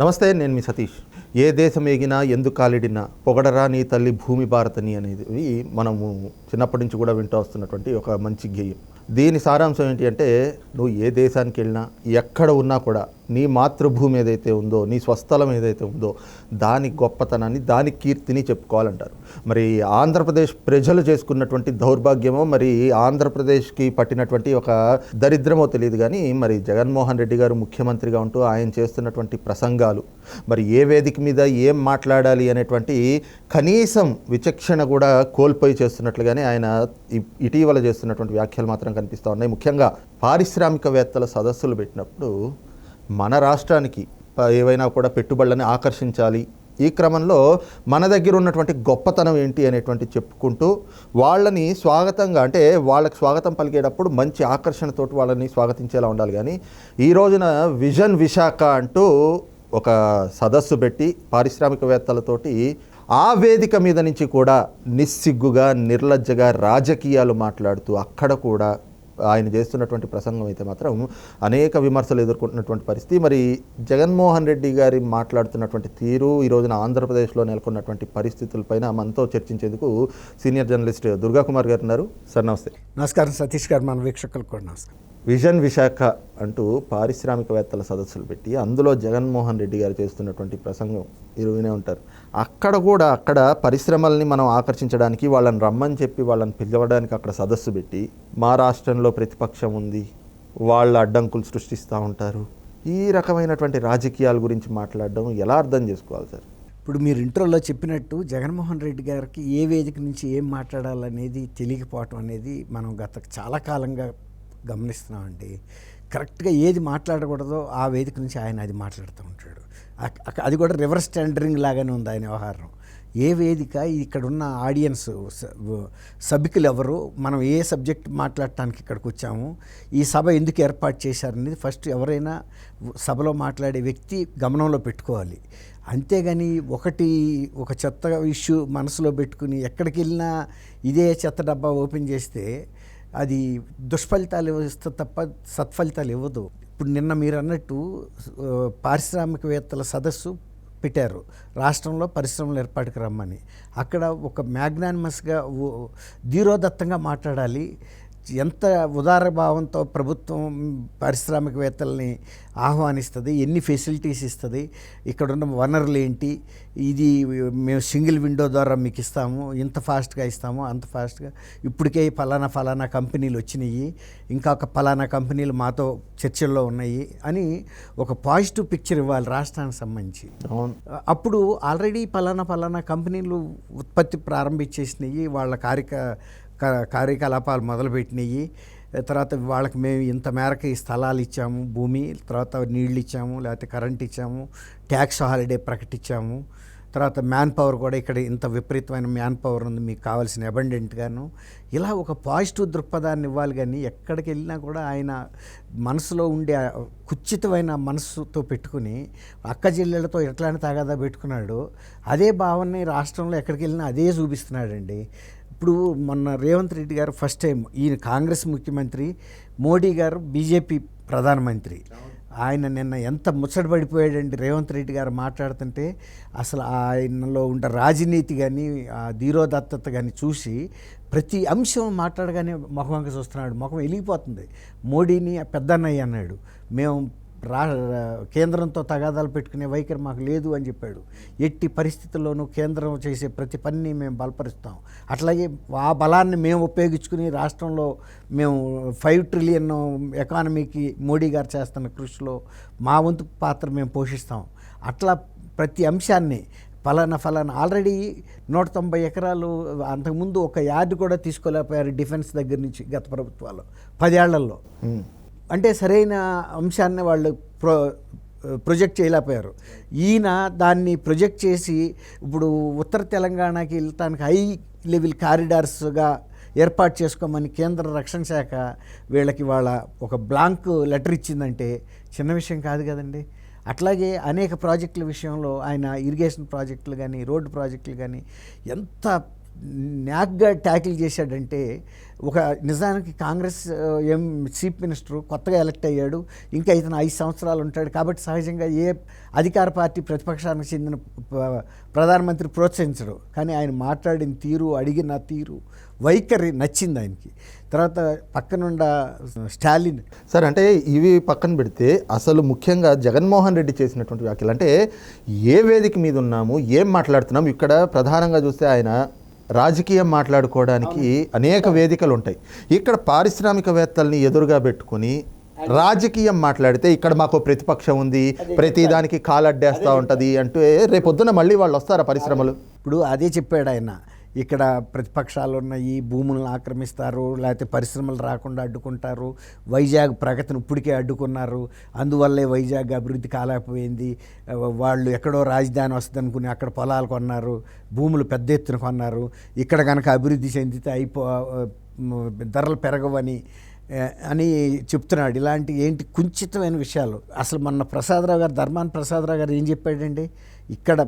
నమస్తే నేను మీ సతీష్. ఏ దేశం ఎగినా ఎందుకు కాలిడినా పొగడరా నీ తల్లి భూమి భారతని అనేది మనము చిన్నప్పటి నుంచి కూడా వింటూ వస్తున్నటువంటి ఒక మంచి గేయం. దీని సారాంశం ఏంటి అంటే నువ్వు ఏ దేశానికి వెళ్ళినా ఎక్కడ ఉన్నా కూడా నీ మాతృభూమి ఏదైతే ఉందో నీ స్వస్థలం ఏదైతే ఉందో దాని గొప్పతనాన్ని దాని కీర్తిని చెప్పుకోవాలంటారు. మరి ఆంధ్రప్రదేశ్ ప్రజలు చేసుకున్నటువంటి దౌర్భాగ్యమో మరి ఆంధ్రప్రదేశ్కి పట్టినటువంటి ఒక దరిద్రమో తెలియదు కానీ మరి జగన్మోహన్ రెడ్డి గారు ముఖ్యమంత్రిగా ఉంటూ ఆయన చేస్తున్నటువంటి ప్రసంగాలు మరి ఏ వేదిక మీద ఏం మాట్లాడాలి అనేటువంటి కనీసం విచక్షణ కూడా కోల్పోయి చేస్తున్నట్లుగానే ఆయన ఇటీవల చేస్తున్నటువంటి వ్యాఖ్యలు మాత్రం కనిపిస్తూ ఉన్నాయి. ముఖ్యంగా పారిశ్రామికవేత్తల సదస్సులు పెట్టినప్పుడు మన రాష్ట్రానికి ఏవైనా కూడా పెట్టుబడులను ఆకర్షించాలి. ఈ క్రమంలో మన దగ్గర ఉన్నటువంటి గొప్పతనం ఏంటి అనేటువంటి చెప్పుకుంటూ వాళ్ళని స్వాగతంగా అంటే వాళ్ళకి స్వాగతం పలికేటప్పుడు మంచి ఆకర్షణతోటి వాళ్ళని స్వాగతించేలా ఉండాలి. కానీ ఈ రోజున విజన్ విశాఖ అంటూ ఒక సదస్సు పెట్టి పారిశ్రామికవేత్తలతోటి ఆ వేదిక మీద నుంచి కూడా నిస్సిగ్గుగా నిర్లజ్జగా రాజకీయాలు మాట్లాడుతూ అక్కడ కూడా ఆయన చేస్తున్నటువంటి ప్రసంగం అయితే మాత్రం అనేక విమర్శలు ఎదుర్కొంటున్నటువంటి పరిస్థితి. మరి జగన్మోహన్ రెడ్డి గారి మాట్లాడుతున్నటువంటి తీరు ఈ రోజున ఆంధ్రప్రదేశ్లో నెలకొన్నటువంటి పరిస్థితులపైన మనతో చర్చించేందుకు సీనియర్ జర్నలిస్ట్ దుర్గా కుమార్ గారు ఉన్నారు. సార్ నమస్తే. నమస్కారం సతీష్ గారు మన వీక్షకులకు కూడా నమస్కారం. విజన్ విశాఖ అంటూ పారిశ్రామికవేత్తల సదస్సులు పెట్టి అందులో జగన్మోహన్ రెడ్డి గారు చేస్తున్నటువంటి ప్రసంగం ఇరువునే ఉంటారు. అక్కడ కూడా అక్కడ పరిశ్రమల్ని మనం ఆకర్షించడానికి వాళ్ళని రమ్మని చెప్పి వాళ్ళని పిలవడానికి అక్కడ సదస్సు పెట్టి మా రాష్ట్రంలో ప్రతిపక్షం ఉంది వాళ్ళ అడ్డంకులు సృష్టిస్తూ ఉంటారు. ఈ రకమైనటువంటి రాజకీయాల గురించి మాట్లాడడం ఎలా అర్థం చేసుకోవాలి సార్? ఇప్పుడు మీరు ఇంట్రోలో చెప్పినట్టు జగన్మోహన్ రెడ్డి గారికి ఏ వేదిక నుంచి ఏం మాట్లాడాలనేది తెలియకపోవటం అనేది మనం గత చాలా కాలంగా గమనిస్తున్నామండి. కరెక్ట్గా ఏది మాట్లాడకూడదో ఆ వేదిక నుంచి ఆయన అది మాట్లాడుతూ ఉంటాడు. అది కూడా రివర్స్ టెండరింగ్ లాగానే ఉంది ఆయన వ్యవహారం. ఏ వేదిక ఇక్కడున్న ఆడియన్స్ సభికులు ఎవరు మనం ఏ సబ్జెక్ట్ మాట్లాడటానికి ఇక్కడికి వచ్చాము ఈ సభ ఎందుకు ఏర్పాటు చేశారనేది ఫస్ట్ ఎవరైనా సభలో మాట్లాడే వ్యక్తి గమనంలో పెట్టుకోవాలి. అంతేగాని ఒకటి ఒక చెత్త ఇష్యూ మనసులో పెట్టుకుని ఎక్కడికి వెళ్ళినా ఇదే చెత్త డబ్బా ఓపెన్ చేస్తే అది దుష్ఫలితాలు ఇస్తే తప్ప సత్ఫలితాలు ఇవ్వదు. ఇప్పుడు నిన్న మీరు అన్నట్టు పారిశ్రామికవేత్తల సదస్సు పెట్టారు. రాష్ట్రంలో పరిశ్రమలు ఏర్పాటుకు రమ్మని. అక్కడ ఒక మ్యాగ్నానిమస్గా ధీరోదత్తంగా మాట్లాడాలి. ఎంత ఉదార భావంతో ప్రభుత్వం పారిశ్రామికవేత్తల్ని ఆహ్వానిస్తుంది ఎన్ని ఫెసిలిటీస్ ఇస్తుంది ఇక్కడున్న వనరులు ఏంటి ఇది మేము సింగిల్ విండో ద్వారా మీకు ఇస్తాము ఇంత ఫాస్ట్గా ఇస్తాము అంత ఫాస్ట్గా. ఇప్పటికే ఫలానా ఫలానా కంపెనీలు వచ్చినాయి ఇంకా ఒక ఫలానా కంపెనీలు మాతో చర్చల్లో ఉన్నాయి అని ఒక పాజిటివ్ పిక్చర్ ఇవ్వాలి రాష్ట్రానికి సంబంధించి. అప్పుడు ఆల్రెడీ పలానా పలానా కంపెనీలు ఉత్పత్తి ప్రారంభించేసినాయి వాళ్ళ కార్యక కార్యకలాపాలు మొదలుపెట్టినాయి. తర్వాత వాళ్ళకి మేము ఇంత మేరకు ఈ స్థలాలు ఇచ్చాము భూమి తర్వాత నీళ్ళు ఇచ్చాము లేకపోతే కరెంట్ ఇచ్చాము ట్యాక్స్ హాలిడే ప్రకటించాము తర్వాత మ్యాన్ పవర్ కూడా ఇక్కడ ఇంత విపరీతమైన మ్యాన్ పవర్ ఉంది మీకు కావాల్సిన అబండెంట్గాను ఇలా ఒక పాజిటివ్ దృక్పథాన్ని ఇవ్వాలి కానీ ఎక్కడికి వెళ్ళినా కూడా ఆయన మనసులో ఉండే కుచ్చితమైన మనస్సుతో మనసుతో పెట్టుకుని అక్క చెల్లెలతో ఎట్లాంటి తాగాదా పెట్టుకున్నాడు. అదే భావనని రాష్ట్రంలో ఎక్కడికి వెళ్ళినా అదే చూపిస్తున్నాడండి. ఇప్పుడు మొన్న రేవంత్ రెడ్డి గారు ఫస్ట్ టైం ఈయన కాంగ్రెస్ ముఖ్యమంత్రి మోడీ గారు బీజేపీ ప్రధానమంత్రి. ఆయన నిన్న ఎంత ముచ్చటపడిపోయాడండి రేవంత్ రెడ్డి గారు మాట్లాడుతుంటే. అసలు ఆయనలో ఉండే రాజనీతి కానీ ఆ ధీరోదత్తత కానీ చూసి ప్రతి అంశం మాట్లాడగానే ముఖం వంక చూస్తున్నాడు. ముఖం వెలిగిపోతుంది మోడీని పెద్దన్నయ్య అన్నాడు. మేము రా కేంద్రంతో తగాదాలు పెట్టుకునే వైఖరి మాకు లేదు అని చెప్పాడు. ఎట్టి పరిస్థితుల్లోనూ కేంద్రం చేసే ప్రతి పనిని మేము బలపరుస్తాం. అట్లాగే ఆ బలాన్ని మేము ఉపయోగించుకుని రాష్ట్రంలో మేము ఫైవ్ ట్రిలియన్ ఎకానమీకి మోడీ గారు చేస్తున్న కృషిలో మా వంతు పాత్ర మేము పోషిస్తాం. అట్లా ప్రతి అంశాన్ని ఫలానా ఫలానా ఆల్రెడీ నూట తొంభై ఎకరాలు అంతకుముందు ఒక యార్డ్ కూడా తీసుకోలేకపోయారు డిఫెన్స్ దగ్గర నుంచి గత ప్రభుత్వాలు పదేళ్ళలో. అంటే సరైన అంశాన్ని వాళ్ళు ప్రో ప్రొజెక్ట్ చేయలేకపోయారు. ఈయన దాన్ని ప్రొజెక్ట్ చేసి ఇప్పుడు ఉత్తర తెలంగాణకి వెళ్ళటానికి హై లెవెల్ కారిడార్స్గా ఏర్పాటు చేసుకోమని కేంద్ర రక్షణ శాఖ వీళ్ళకి వాళ్ళ ఒక బ్లాంక్ లెటర్ ఇచ్చిందంటే చిన్న విషయం కాదు కదండి. అట్లాగే అనేక ప్రాజెక్టుల విషయంలో ఆయన ఇరిగేషన్ ప్రాజెక్టులు కానీ రోడ్డు ప్రాజెక్టులు కానీ ఎంత న్యాక్గా ట్యాకిల్ చేశాడంటే ఒక నిజానికి కాంగ్రెస్ ఎం చీఫ్ మినిస్టర్ కొత్తగా ఎలక్ట్ అయ్యాడు. ఇంకా ఇతను ఐదు సంవత్సరాలు ఉంటాడు కాబట్టి సహజంగా ఏ అధికార పార్టీ ప్రతిపక్షానికి చెందిన ప్రధానమంత్రి ప్రోత్సహించడు. కానీ ఆయన మాట్లాడిన తీరు అడిగిన తీరు వైఖరి నచ్చింది ఆయనకి. తర్వాత పక్కనుండ స్టాలిన్. సార్ అంటే ఇవి పక్కన పెడితే అసలు ముఖ్యంగా జగన్మోహన్ రెడ్డి చేసినటువంటి వ్యాఖ్యలు అంటే ఏ వేదిక మీద ఉన్నాము ఏం మాట్లాడుతున్నాము ఇక్కడ ప్రధానంగా చూస్తే ఆయన రాజకీయం మాట్లాడుకోవడానికి అనేక వేదికలు ఉంటాయి ఇక్కడ పారిశ్రామికవేత్తల్ని ఎదురుగా పెట్టుకుని రాజకీయం మాట్లాడితే ఇక్కడ మాకు ప్రతిపక్షం ఉంది ప్రతి దానికి కాలడ్డేస్తూ ఉంటుంది అంటే రేపొద్దున మళ్ళీ వాళ్ళు వస్తారా పరిశ్రమలు? ఇప్పుడు అదే చెప్పాడు ఆయన. ఇక్కడ ప్రతిపక్షాలు ఉన్నాయి భూములను ఆక్రమిస్తారు లేకపోతే పరిశ్రమలు రాకుండా అడ్డుకుంటారు వైజాగ్ ప్రగతిని ఇప్పటికే అడ్డుకున్నారు అందువల్లే వైజాగ్ అభివృద్ధి కాలేకపోయింది. వాళ్ళు ఎక్కడో రాజధాని వస్తుంది అనుకుని అక్కడ పొలాలు కొన్నారు భూములు పెద్ద ఎత్తున కొన్నారు. ఇక్కడ కనుక అభివృద్ధి చెందితే అయిపో ధరలు పెరగవని అని చెప్తున్నాడు. ఇలాంటి ఏంటి కుంచితమైన విషయాలు. అసలు మొన్న ప్రసాదరావు గారు ధర్మాన్ ప్రసాదరావు గారు ఏం చెప్పాడండి? ఇక్కడ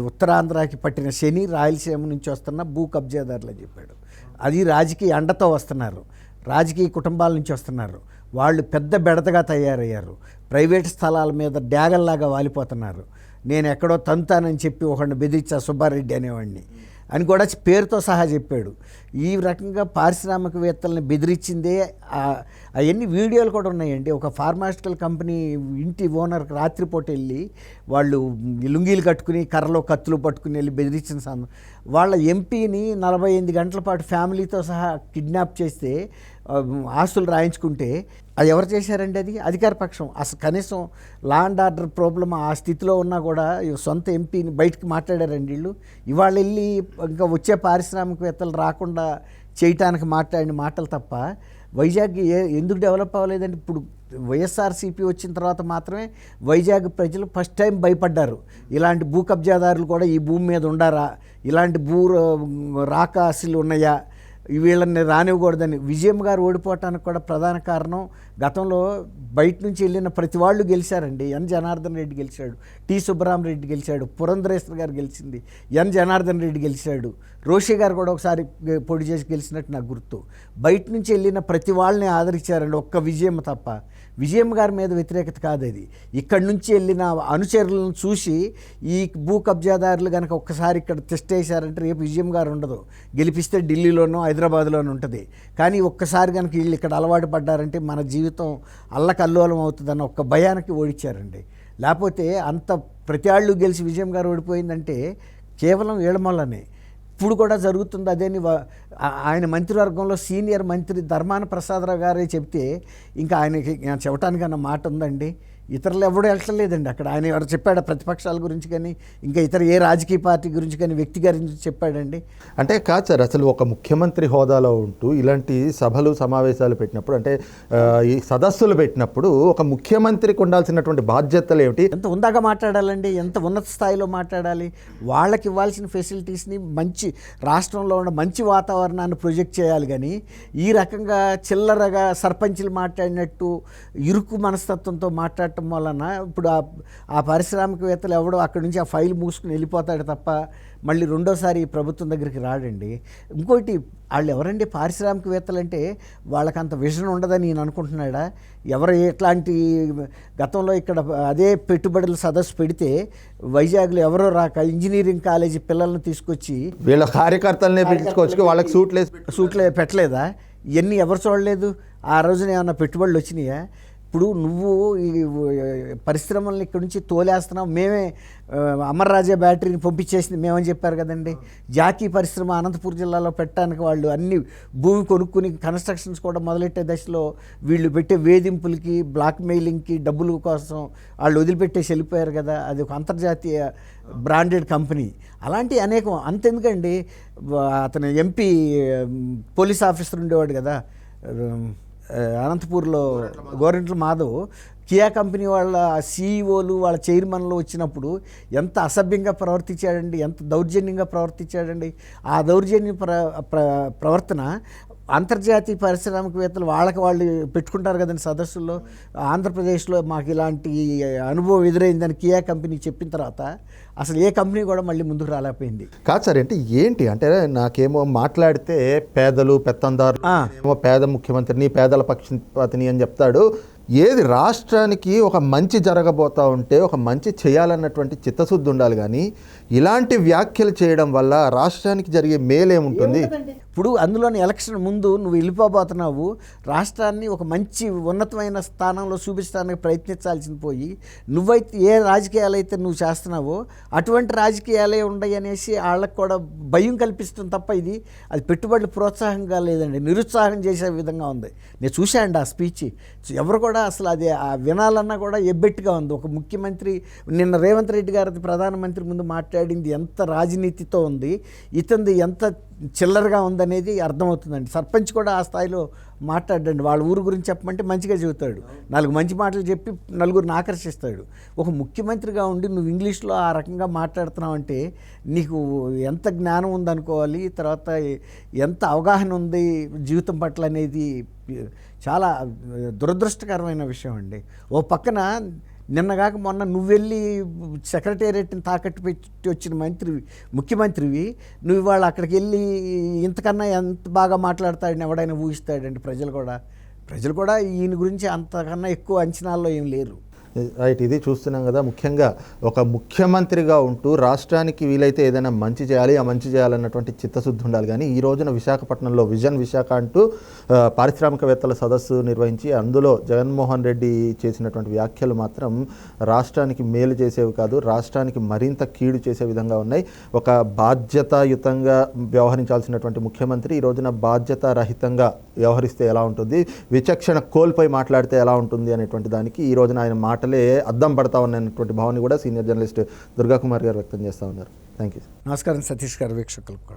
ఉత్తరాంధ్రాకి పట్టిన శని రాయలసీమ నుంచి వస్తున్న భూ కబ్జాదారులు చెప్పాడు. అది రాజకీయ అండతో వస్తున్నారు. రాజకీయ కుటుంబాల నుంచి వస్తున్నారు. వాళ్ళు పెద్ద బెడతగా తయారయ్యారు. ప్రైవేట్ స్థలాల మీద డ్యాగల్లాగా వాలిపోతున్నారు. నేను ఎక్కడో తంతానని చెప్పి ఒకడిని బెదిరించా సుబ్బారెడ్డి అనేవాడిని. అని కూడా పేరుతో సహా చెప్పాడు. ఈ రకంగా పారిశ్రామికవేత్తల్ని బెదిరించిందే అవన్నీ వీడియోలు కూడా ఉన్నాయండి. ఒక ఫార్మాస్టికల్ కంపెనీ ఇంటి ఓనర్ రాత్రిపూట వెళ్ళి వాళ్ళు లుంగీలు కట్టుకుని కర్రలో కత్తులు పట్టుకుని వెళ్ళి బెదిరించిన సందర్భం. వాళ్ళ ఎంపీని నలభై ఎనిమిది గంటల పాటు ఫ్యామిలీతో సహా కిడ్నాప్ చేస్తే ఆస్తులు రాయించుకుంటే అది ఎవరు చేశారండి అది? అధికార పక్షం. అసలు కనీసం లా అండ్ ఆర్డర్ ప్రాబ్లం ఆ స్థితిలో ఉన్నా కూడా సొంత ఎంపీని బయటకు మాట్లాడారండి వీళ్ళు. ఇవాళ వెళ్ళి ఇంకా వచ్చే పారిశ్రామికవేత్తలు రాకుండా చేయటానికి మాట్లాడిన మాటలు తప్ప వైజాగ్ ఏ ఎందుకు డెవలప్ అవ్వలేదండి? ఇప్పుడు వైఎస్ఆర్సీపీ వచ్చిన తర్వాత మాత్రమే వైజాగ్ ప్రజలు ఫస్ట్ టైం భయపడ్డారు. ఇలాంటి భూ కబ్జాదారులు కూడా ఈ భూమి మీద ఉండారా? ఇలాంటి భూ రాకాసులు ఉన్నాయా? వీళ్ళని రానివ్వకూడదని విజయం గారు ఓడిపోవటానికి కూడా ప్రధాన కారణం గతంలో బయట నుంచి వెళ్ళిన ప్రతి వాళ్ళు గెలిచారండి. ఎన్ జనార్దన్ రెడ్డి గెలిచాడు. టి సుబ్బరామరెడ్డి గెలిచాడు. పురంధరేశ్వర్ గారు గెలిచింది. ఎన్ జనార్దన్ రెడ్డి గెలిచాడు. రోషి గారు కూడా ఒకసారి పొడి చేసి గెలిచినట్టు నాకు గుర్తు. బయట నుంచి వెళ్ళిన ప్రతి వాళ్ళని ఆదరించారండి. ఒక్క విజయం తప్ప. విజయం గారి మీద వ్యతిరేకత కాదు అది ఇక్కడి నుంచి వెళ్ళిన అనుచరులను చూసి ఈ భూ కబ్జాదారులు కనుక ఒక్కసారి ఇక్కడ టెస్ట్ వేశారంటే రేపు విజయం గారు ఉండదు. గెలిపిస్తే ఢిల్లీలోనో హైదరాబాద్లోనూ ఉంటుంది. కానీ ఒక్కసారి కనుక వీళ్ళు ఇక్కడ అలవాటు పడ్డారంటే మన జీవితం అల్లకల్లోలం అవుతుందన్న ఒక్క భయానికి ఓడిచ్చారండి. లేకపోతే అంత ప్రతి ఆళ్ళు గెలిచి విజయం గారు ఓడిపోయిందంటే కేవలం వీళ్ళ ఇప్పుడు కూడా జరుగుతుంది అదేని ఆయన మంత్రివర్గంలో సీనియర్ మంత్రి ధర్మాన ప్రసాదరావు గారే చెప్తే ఇంకా ఆయనకి చెప్పడానికి అన్న మాట ఉందండి ఇతరులు ఎవడు వెళ్ళలేదండి అక్కడ. ఆయన ఎవరు చెప్పాడు ప్రతిపక్షాల గురించి కానీ ఇంకా ఇతర ఏ రాజకీయ పార్టీ గురించి కానీ వ్యక్తి గురించి చెప్పాడండి. అంటే కాదు సార్ అసలు ఒక ముఖ్యమంత్రి హోదాలో ఉంటూ ఇలాంటి సభలు సమావేశాలు పెట్టినప్పుడు అంటే ఈ సదస్సులు పెట్టినప్పుడు ఒక ముఖ్యమంత్రికి ఉండాల్సినటువంటి బాధ్యతలు ఏమిటి? ఎంత ఉందాక మాట్లాడాలండి ఎంత ఉన్నత స్థాయిలో మాట్లాడాలి వాళ్ళకి ఇవ్వాల్సిన ఫెసిలిటీస్ని మంచి రాష్ట్రంలో ఉన్న మంచి వాతావరణాన్ని ప్రొజెక్ట్ చేయాలి కానీ ఈ రకంగా చిల్లరగా సర్పంచులు మాట్లాడినట్టు ఇరుకు మనస్తత్వంతో మాట్లాడటం వలన ఇప్పుడు ఆ ఆ పారిశ్రామికవేత్తలు ఎవడో అక్కడి నుంచి ఆ ఫైల్ మూసుకుని వెళ్ళిపోతాడు తప్ప మళ్ళీ రెండోసారి ప్రభుత్వం దగ్గరికి రాడండి. ఇంకోటి వాళ్ళు ఎవరండి పారిశ్రామికవేత్తలు అంటే వాళ్ళకి అంత విజన్ ఉండదని నేను అనుకుంటున్నాడా? ఎవరు ఎట్లాంటి గతంలో ఇక్కడ అదే పెట్టుబడుల సదస్సు పెడితే వైజాగ్లో ఎవరో రాక ఇంజనీరింగ్ కాలేజీ పిల్లల్ని తీసుకొచ్చి వీళ్ళ కార్యకర్తలనే పిలుచుకోవచ్చు వాళ్ళకి సూట్లు సూట్లో పెట్టలేదా? ఇవన్నీ ఎవరు చూడలేదు? ఆ రోజున ఏమన్నా పెట్టుబడులు వచ్చినాయా? ఇప్పుడు నువ్వు ఈ పరిశ్రమల్ని ఇక్కడి నుంచి తోలేస్తున్నావు. మేమే ఆ, అమర్ రాజా బ్యాటరీని పంపించేసింది మేమని చెప్పారు కదండి. జాతీయ పరిశ్రమ అనంతపురం జిల్లాలో పెట్టడానికి వాళ్ళు అన్ని భూమి కొనుక్కుని కన్స్ట్రక్షన్స్ కూడా మొదలెట్టే దశలో వీళ్ళు పెట్టే వేధింపులకి బ్లాక్ మెయిలింగ్కి డబ్బుల కోసం వాళ్ళు వదిలిపెట్టేసి వెళ్ళిపోయారు కదా. అది ఒక అంతర్జాతీయ బ్రాండెడ్ కంపెనీ. అలాంటి అనేకం. అంతెందుకండి? అతను ఎంపీ పోలీస్ ఆఫీసర్ ఉండేవాడు కదా. అనంతపూర్లో గోరెంట్ల మాధవ్ కియా కంపెనీ వాళ్ళ సీఈఓలు వాళ్ళ చైర్మన్లు వచ్చినప్పుడు ఎంత అసభ్యంగా ప్రవర్తించాడండి ఎంత దౌర్జన్యంగా ప్రవర్తించాడండి. ఆ దౌర్జన్య ప్ర ప్ర ప్రవర్తన అంతర్జాతీయ పారిశ్రామికవేత్తలు వాళ్ళకి వాళ్ళు పెట్టుకుంటారు కదండి సదస్సుల్లో. ఆంధ్రప్రదేశ్లో మాకు ఇలాంటి అనుభవం ఎదురైందని కియా కంపెనీ చెప్పిన తర్వాత అసలు ఏ కంపెనీ కూడా మళ్ళీ ముందుకు రాలేకపోయింది. కాదు సార్ అంటే ఏంటి అంటే నాకేమో మాట్లాడితే పేదలు పెత్తందారు. ఏమో పేద ముఖ్యమంత్రిని పేదల పక్షపాతిని అని చెప్తాడు. ఏది రాష్ట్రానికి ఒక మంచి జరగబోతా ఉంటే ఒక మంచి చేయాలన్నటువంటి చిత్తశుద్ధి ఉండాలి కానీ ఇలాంటి వ్యాఖ్యలు చేయడం వల్ల రాష్ట్రానికి జరిగే మేలేముంటుంది? ఇప్పుడు అందులోని ఎలక్షన్ ముందు నువ్వు వెళ్ళిపోబోతున్నావు. రాష్ట్రాన్ని ఒక మంచి ఉన్నతమైన స్థానంలో చూపించడానికి ప్రయత్నించాల్సింది పోయి నువ్వైతే ఏ రాజకీయాలు అయితే నువ్వు చేస్తున్నావో అటువంటి రాజకీయాలే ఉండయి అనేసి వాళ్ళకు కూడా భయం కల్పిస్తుంది తప్ప ఇది అది పెట్టుబడులు ప్రోత్సాహంగా లేదండి నిరుత్సాహం చేసే విధంగా ఉంది. నేను చూశాండి ఆ స్పీచ్. ఎవరు కూడా అసలు అది ఆ వినాలన్నా కూడా ఎబ్బెట్టుగా ఉంది. ఒక ముఖ్యమంత్రి నిన్న రేవంత్ రెడ్డి గారి ప్రధానమంత్రి ముందు మాట్లాడింది ఎంత రాజనీతితో ఉంది ఇతంది ఎంత చిల్లరగా ఉందనేది అర్థమవుతుందండి. సర్పంచ్ కూడా ఆ స్థాయిలో మాట్లాడండి వాళ్ళ ఊరు గురించి చెప్పమంటే మంచిగా చెబుతాడు. నాలుగు మంచి మాటలు చెప్పి నలుగురిని ఆకర్షిస్తాడు. ఒక ముఖ్యమంత్రిగా ఉండి నువ్వు ఇంగ్లీష్లో ఆ రకంగా మాట్లాడుతున్నావు అంటే నీకు ఎంత జ్ఞానం ఉందనుకోవాలి తర్వాత ఎంత అవగాహన ఉంది జీవితం పట్ల అనేది చాలా దురదృష్టకరమైన విషయం అండి. ఓ పక్కన నిన్నగాక మొన్న నువ్వెళ్ళి సెక్రటేరియట్ని తాకట్టు పెట్టి వచ్చిన మంత్రి ముఖ్యమంత్రివి నువ్వు ఇవాళ అక్కడికి వెళ్ళి ఇంతకన్నా ఎంత బాగా మాట్లాడతాడని ఎవడైనా ఊహిస్తాడండి ప్రజలు కూడా. ప్రజలు కూడా ఈయన గురించి అంతకన్నా ఎక్కువ అంచనాల్లో ఏం లేరు. రైట్ ఇది చూస్తున్నాం కదా. ముఖ్యంగా ఒక ముఖ్యమంత్రిగా ఉంటూ రాష్ట్రానికి వీలైతే ఏదైనా మంచి చేయాలి ఆ మంచి చేయాలన్నటువంటి చిత్తశుద్ధి ఉండాలి. కానీ ఈ రోజున విశాఖపట్నంలో విజన్ విశాఖ అంటూ పారిశ్రామికవేత్తల సదస్సు నిర్వహించి అందులో జగన్మోహన్ రెడ్డి చేసినటువంటి వ్యాఖ్యలు మాత్రం రాష్ట్రానికి మేలు చేసేవి కాదు రాష్ట్రానికి మరింత కీడు చేసే విధంగా ఉన్నాయి. ఒక బాధ్యతాయుతంగా వ్యవహరించాల్సినటువంటి ముఖ్యమంత్రి ఈ రోజున బాధ్యత రహితంగా వ్యవహరిస్తే ఎలా ఉంటుంది? విచక్షణ కోల్పోయి మాట్లాడితే ఎలా ఉంటుంది అనేటువంటి దానికి ఈ రోజున ఆయన మాటలే అద్దం పడతా ఉన్నాయన్నటువంటి భావన కూడా సీనియర్ జర్నలిస్ట్ దుర్గాకుమార్ గారు వ్యక్తం చేస్తూ ఉన్నారు. థ్యాంక్ యూ నమస్కారం సతీష్ గారు వీక్షకులకు కూడా.